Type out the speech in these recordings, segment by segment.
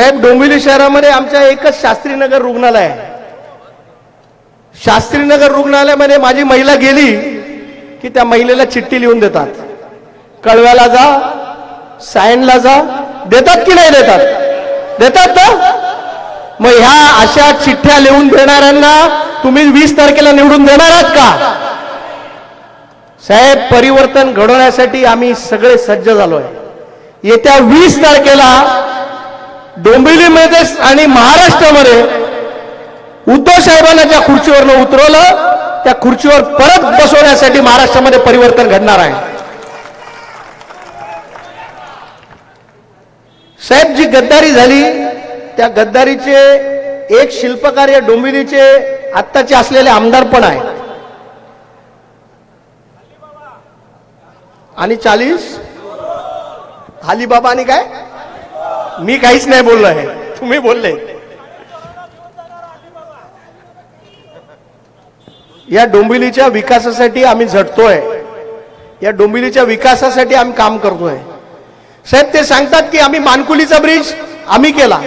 साहेब डोंबिवली शहरामध्ये आमच्या एकच शास्त्रीनगर रुग्णालय आहे. शास्त्रीनगर रुग्णालयामध्ये माझी महिला गेली की त्या महिलेला चिठ्ठी लिहून देतात. कळव्याला जा सायनला जा देतात की नाही देतात? देतात ना? मग ह्या अशा चिठ्ठ्या लिहून देणाऱ्यांना तुम्ही वीस तारखेला निवडून देणार आहात का? साहेब परिवर्तन घडवण्यासाठी आम्ही सगळे सज्ज झालोय. येत्या वीस तारखेला डोंबिवलीमध्ये आणि महाराष्ट्रामध्ये उद्धव साहेबांना ज्या खुर्चीवरनं उतरवलं त्या खुर्चीवर परत बसवण्यासाठी महाराष्ट्रामध्ये परिवर्तन घडणार आहे. साहेब जी गद्दारी झाली त्या गद्दारीचे एक शिल्पकार या डोंबिवलीचे आत्ताचे असलेले आमदार पण आहे आणि चाळीस? अलिबाबा आणि काय? मी काहीच नाही बोललो आहे. तुम्ही बोलले. या डोंबिवलीच्या विकासासाठी आम्ही झटतोय. या डोंबिवलीच्या विकासासाठी आम्ही काम करतोय. साहेब ते सांगतात की आम्ही मानकुलीचा ब्रिज आम्ही केला.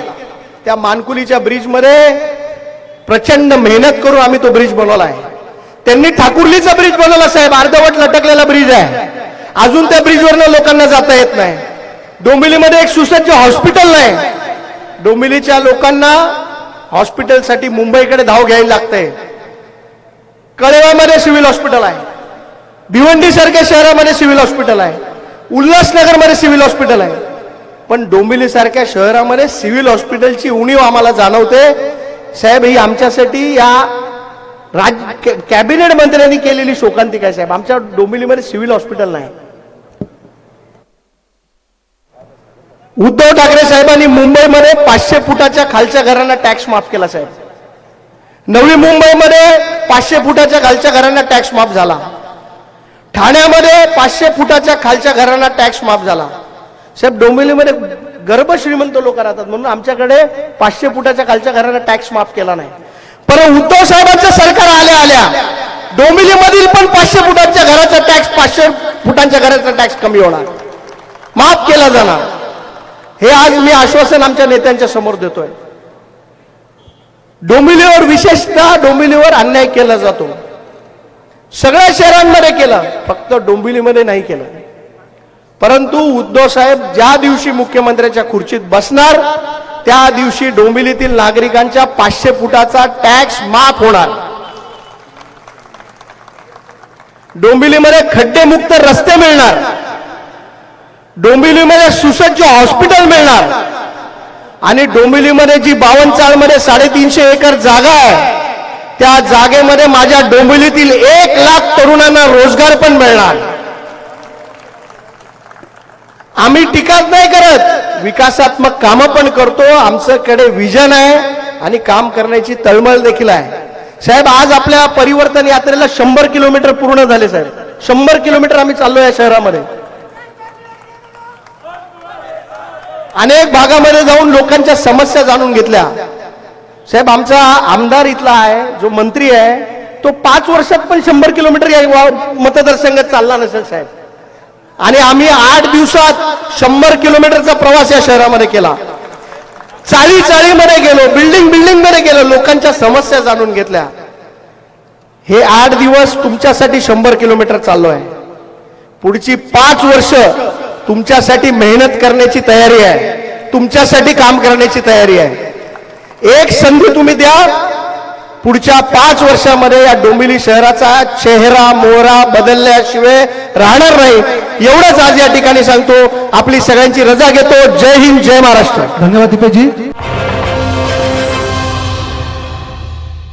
त्या मानकुलीच्या ब्रिजमध्ये प्रचंड मेहनत करून आम्ही तो ब्रिज बनवला आहे. त्यांनी ठाकुर्लीचा ब्रिज बनवला साहेब. अर्धवट लटकलेला ब्रिज आहे. अजून त्या ब्रिजवरनं लोकांना जाता येत नाही. डोंबिवलीमध्ये एक सुसज्ज हॉस्पिटल नाही. डोंबिवलीच्या लोकांना हॉस्पिटलसाठी मुंबईकडे धाव घ्यायला लागते कळेवामध्ये सिव्हिल हॉस्पिटल आहे. भिवंडी सारख्या शहरामध्ये सिव्हिल हॉस्पिटल आहे. उल्हासनगरमध्ये सिव्हिल हॉस्पिटल आहे. पण डोंबिवली सारख्या शहरामध्ये सिव्हिल हॉस्पिटलची उणीव आम्हाला जाणवते. साहेब ही आमच्यासाठी या राज कॅबिनेट मंत्र्यांनी केलेली शोकांतिका साहेब. आमच्या डोंबिवलीमध्ये सिव्हिल हॉस्पिटल नाही. उद्धव ठाकरे साहेबांनी मुंबईमध्ये पाचशे फुटाच्या खालच्या घरांना टॅक्स माफ केला साहेब. नवी मुंबईमध्ये पाचशे फुटाच्या खालच्या घरांना टॅक्स माफ झाला. ठाण्यामध्ये पाचशे फुटाच्या खालच्या घरांना टॅक्स माफ झाला. साहेब डोंबिवलीमध्ये गर्भ श्रीमंत लोक राहतात म्हणून आमच्याकडे पाचशे फुटाच्या खालच्या घरांना टॅक्स माफ केला नाही. पण उद्धव साहेबांचं सरकार आल्या आल्या. डोंबिवलीमधील पण पाचशे फुटाच्या घराचा टॅक्स पाचशे फुटांच्या घराचा टॅक्स कमी होणार. माफ केला जाणार. हे आज मी आश्वासन आमच्या नेत्यांच्या समोर देतोय. डोंबिवलीवर विशेषतः डोंबिवलीवर अन्याय केला जातो. सगळ्या शहरांमध्ये केलं फक्त डोंबिवलीमध्ये नाही केलं. परंतु उद्धव साहेब ज्या दिवशी मुख्यमंत्र्याच्या खुर्चीत बसणार त्या दिवशी डोंबिवलीतील नागरिकांच्या पाचशे फुटाचा टॅक्स माफ होणार. डोंबिवलीमध्ये खड्डेमुक्त रस्ते मिळणार. डोंबिवलीमध्ये सुसज्ज हॉस्पिटल मिळणार. आणि डोंबिवलीमध्ये जी बावनचाळमध्ये साडेतीनशे एकर जागा आहे त्या जागेमध्ये माझ्या डोंबिवलीतील एक लाख तरुणांना रोजगार पण मिळणार. आम्ही टीकाच नाही करत विकासात्मक कामं पण करतो. आमच्याकडे विजन आहे आणि काम करण्याची तळमळ देखील आहे. साहेब आज आपल्या परिवर्तन यात्रेला शंभर किलोमीटर पूर्ण झाले साहेब. शंभर किलोमीटर आम्ही चाललो या शहरामध्ये. अनेक भागामध्ये जाऊन लोकांच्या समस्या जाणून घेतल्या. साहेब आमचा आमदार इथला आहे जो मंत्री आहे तो पाच वर्षात पण शंभर किलोमीटर या वा- मतदारसंघात चालला नसेल साहेब. आणि आम्ही आठ दिवसात शंभर किलोमीटरचा प्रवास या शहरामध्ये केला. चाळी चाळीमध्ये गेलो बिल्डिंग बिल्डिंगमध्ये गेलो लोकांच्या समस्या जाणून घेतल्या. हे आठ दिवस तुमच्यासाठी शंभर किलोमीटर चाललो आहे पुढची पाच वर्ष तुमच्यासाठी मेहनत करण्याची तयारी आहे. तुमच्यासाठी काम करण्याची तयारी आहे. एक संधी तुम्ही द्या. पुढच्या पाच वर्षामध्ये या डोंबिवली शहराचा चेहरा मोहरा बदलल्याशिवाय राहणार नाही. एवढंच आज या ठिकाणी सांगतो. आपली सगळ्यांची रजा घेतो. जय हिंद जय महाराष्ट्र. धन्यवाद दीपेशजी.